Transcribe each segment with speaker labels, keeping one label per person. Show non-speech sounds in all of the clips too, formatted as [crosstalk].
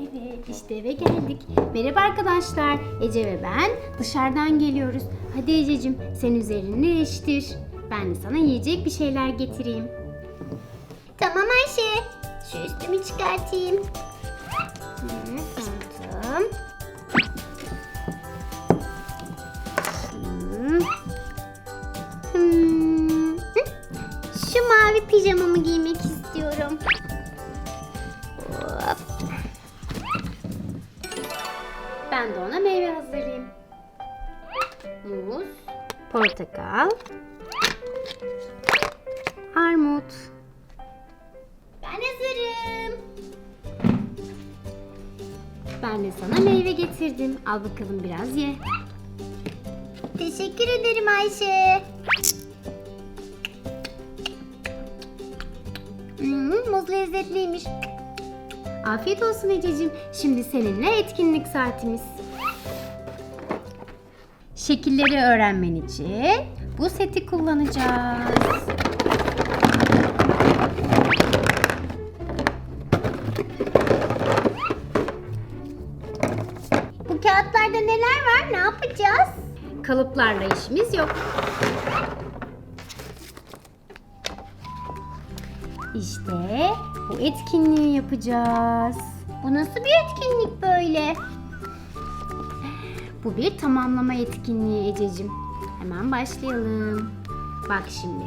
Speaker 1: Evet işte eve geldik. Merhaba arkadaşlar. Ece ve ben dışarıdan geliyoruz. Hadi Ececiğim sen üzerini değiştir. Ben de sana yiyecek bir şeyler getireyim.
Speaker 2: Tamam Ayşe. Şu üstümü çıkartayım. Hmm. hı. Şu mavi pijamamı giymek istiyorum.
Speaker 1: Ben de ona meyve hazırlayayım. Muz, portakal, armut.
Speaker 2: Ben hazırım.
Speaker 1: Ben de sana meyve getirdim. Al bakalım biraz ye.
Speaker 2: Teşekkür ederim Ayşe. Hmm, muz lezzetliymiş.
Speaker 1: Afiyet olsun Ececiğim. Şimdi seninle etkinlik saatimiz. Şekilleri öğrenmen için bu seti kullanacağız.
Speaker 2: Bu kağıtlarda neler var? Ne yapacağız?
Speaker 1: Kalıplarla işimiz yok. İşte bu etkinliği yapacağız.
Speaker 2: Bu nasıl bir etkinlik böyle?
Speaker 1: Bu bir tamamlama etkinliği Ececiğim. Hemen başlayalım. Bak şimdi.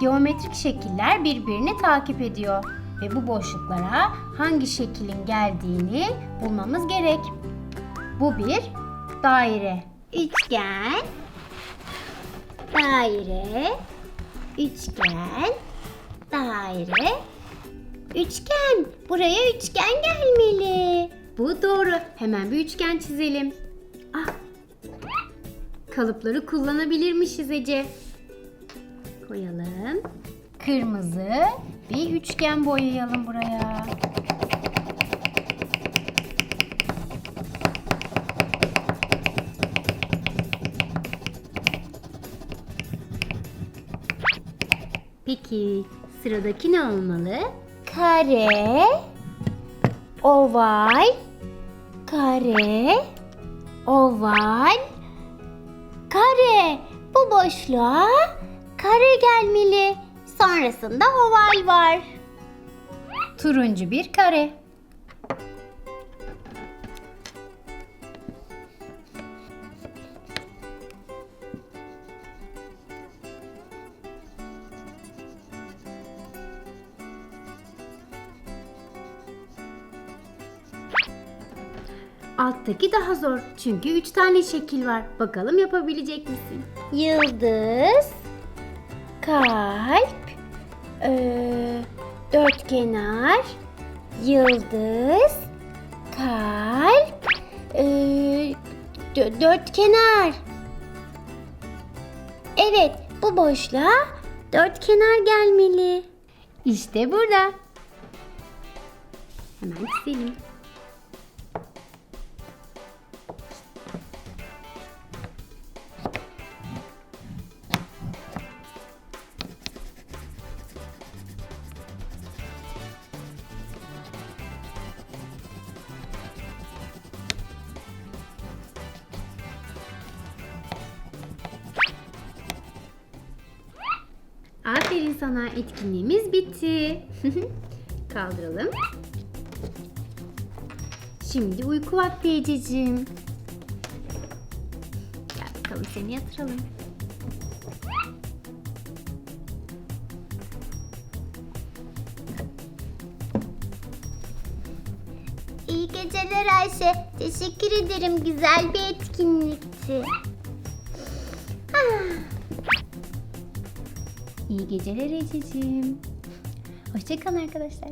Speaker 1: Geometrik şekiller birbirini takip ediyor ve bu boşluklara hangi şeklin geldiğini bulmamız gerek. Bu bir daire.
Speaker 2: Üçgen, daire, üçgen, daire, üçgen. Buraya üçgen gelmeli.
Speaker 1: Bu doğru. Hemen bir üçgen çizelim. Ah. Kalıpları kullanabilirmişiz Ece. Koyalım. Kırmızı bir üçgen boyayalım buraya. Peki sıradaki ne olmalı?
Speaker 2: Kare, oval, kare, oval, kare. Bu boşluğa kare gelmeli. Sonrasında oval var.
Speaker 1: Turuncu bir kare. Alttaki daha zor. Çünkü üç tane şekil var. Bakalım yapabilecek misin?
Speaker 2: Yıldız, kalp, eee, dörtkenar, yıldız, kalp, dö- dörtkenar. Evet, bu boşluğa dörtkenar gelmeli.
Speaker 1: İşte burada. Hemen çizelim. Aferin sana etkinliğimiz bitti. [laughs] Kaldıralım. Şimdi uyku vakti Ececiğim. Gel bakalım seni yatıralım.
Speaker 2: İyi geceler Ayşe. Teşekkür ederim. Güzel bir etkinlikti.
Speaker 1: İyi geceler Ececiğim. Hoşçakalın arkadaşlar.